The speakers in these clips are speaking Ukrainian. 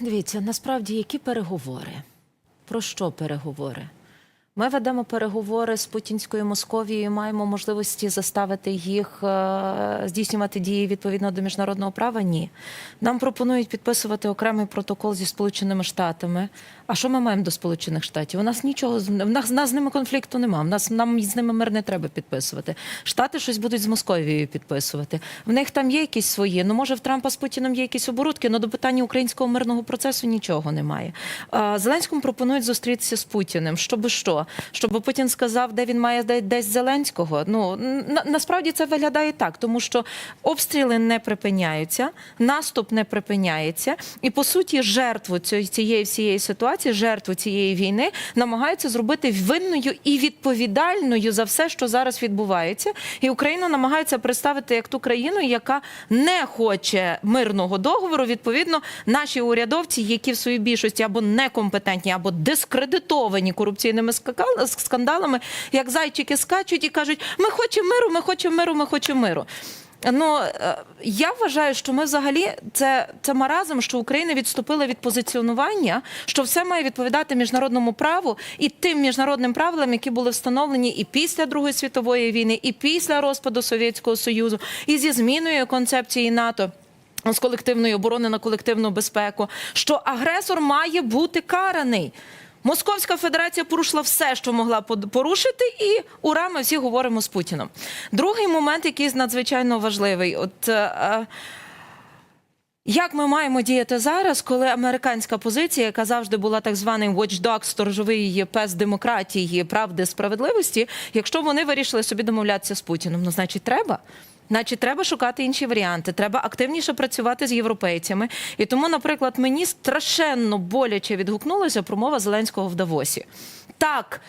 Дивіться, насправді які переговори? Про що переговори? Ми ведемо переговори з путінською Московією, маємо можливості заставити їх е, здійснювати дії відповідно до міжнародного права. Ні. Нам пропонують підписувати окремий протокол зі Сполученими Штатами. А що ми маємо до Сполучених Штатів? У нас нічого в нас, в нас з ними конфлікту немає. В нас нам з ними мир не треба підписувати. Штати щось будуть з Московією підписувати. В них там є якісь свої. Ну може в Трампа з Путіном є якісь оборудки, але до питання українського мирного процесу нічого немає. Зеленському пропонують зустрітися з Путіним. Щоб що? Щоб Путін сказав, де він має де- десь Зеленського. Ну на, насправді це виглядає так, тому що обстріли не припиняються, наступ не припиняється, і по суті, жертву цієї всієї ситуації, жертву цієї війни намагаються зробити винною і відповідальною за все, що зараз відбувається. І Україну намагаються представити як ту країну, яка не хоче мирного договору. Відповідно, наші урядовці, які в своїй більшості або некомпетентні, або дискредитовані корупційними скандалами, як зайчики скачуть і кажуть: ми хочемо миру, ми хочемо миру, ми хочемо миру. Ну е, я вважаю, що ми взагалі це, це маразм, що Україна відступила від позиціонування, що все має відповідати міжнародному праву і тим міжнародним правилам, які були встановлені і після Другої світової війни, і після розпаду Совєтського Союзу, і зі зміною концепції НАТО. З колективної оборони на колективну безпеку, що агресор має бути караний. Московська Федерація порушила все, що могла порушити, і ура, ми всі говоримо з Путіном. Другий момент, який надзвичайно важливий, от. Як ми маємо діяти зараз, коли американська позиція, яка завжди була так званий watchdog, сторожовий пес демократії, правди, справедливості, якщо вони вирішили собі домовлятися з Путіним, ну значить треба. Значить, треба шукати інші варіанти. Треба активніше працювати з європейцями. І тому, наприклад, мені страшенно боляче відгукнулася промова Зеленського в Давосі. Так.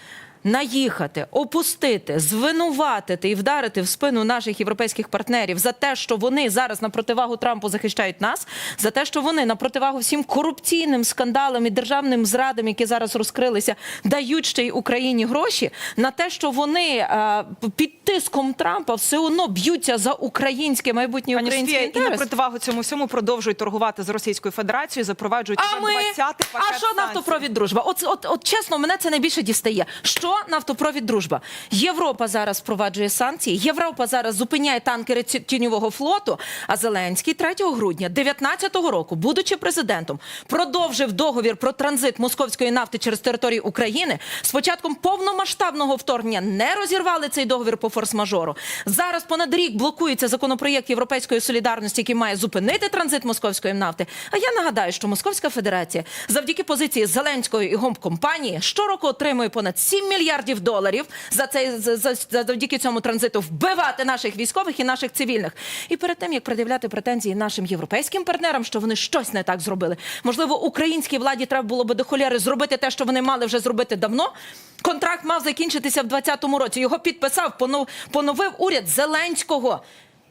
Наїхати, опустити, звинуватити і вдарити в спину наших європейських партнерів за те, що вони зараз на противагу Трампу захищають нас, за те, що вони на противагу всім корупційним скандалам і державним зрадам, які зараз розкрилися, дають ще й Україні гроші, на те, що вони е, під тиском Трампа все одно б'ються за українське майбутнє українське і на противагу цьому всьому продовжують торгувати з Російською Федерацією, запроваджують А вже ми 20-й пакет а що нафтопровід дружба? От, от, от чесно, мене це найбільше дістає. Що нафтопровід дружба? Європа зараз впроваджує санкції. Європа зараз зупиняє танкери тіньового флоту. А Зеленський 3 грудня 2019 року, будучи президентом, продовжив договір про транзит московської нафти через територію України. З початком повномасштабного вторгнення не розірвали цей договір по форс-мажору. Зараз понад рік блокується законопроєкт Європейської солідарності, який має зупинити транзит московської нафти. А я нагадаю, що Московська Федерація завдяки позиції Зеленської і гомпкомпанії щороку отримує понад 7 мільярдів доларів за цей за, за, за- завдяки цьому транзиту вбивати наших військових і наших цивільних. І перед тим як пред'являти претензії нашим європейським партнерам, що вони щось не так зробили, можливо, українській владі треба було би до холєри зробити те, що вони мали вже зробити давно. Контракт мав закінчитися в 2020 році. Його підписав, понов- поновив уряд Зеленського.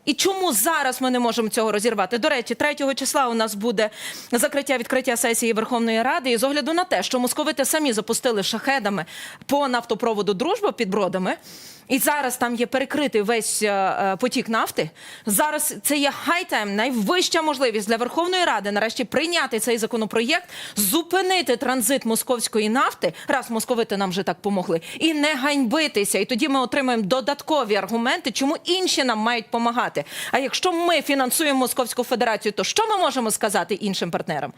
І чому зараз ми не можемо цього розірвати? До речі, 3 числа у нас буде закриття відкриття сесії Верховної Ради. І з огляду на те, що московити самі запустили шахедами по нафтопроводу дружба під бродами. І зараз там є перекритий весь е, е, потік нафти. Зараз це є хай-тайм, найвища можливість для Верховної Ради нарешті прийняти цей законопроєкт, зупинити транзит московської нафти, раз московити нам вже так помогли, і не ганьбитися. І тоді ми отримаємо додаткові аргументи, чому інші нам мають допомагати. А якщо ми фінансуємо Московську Федерацію, то що ми можемо сказати іншим партнерам?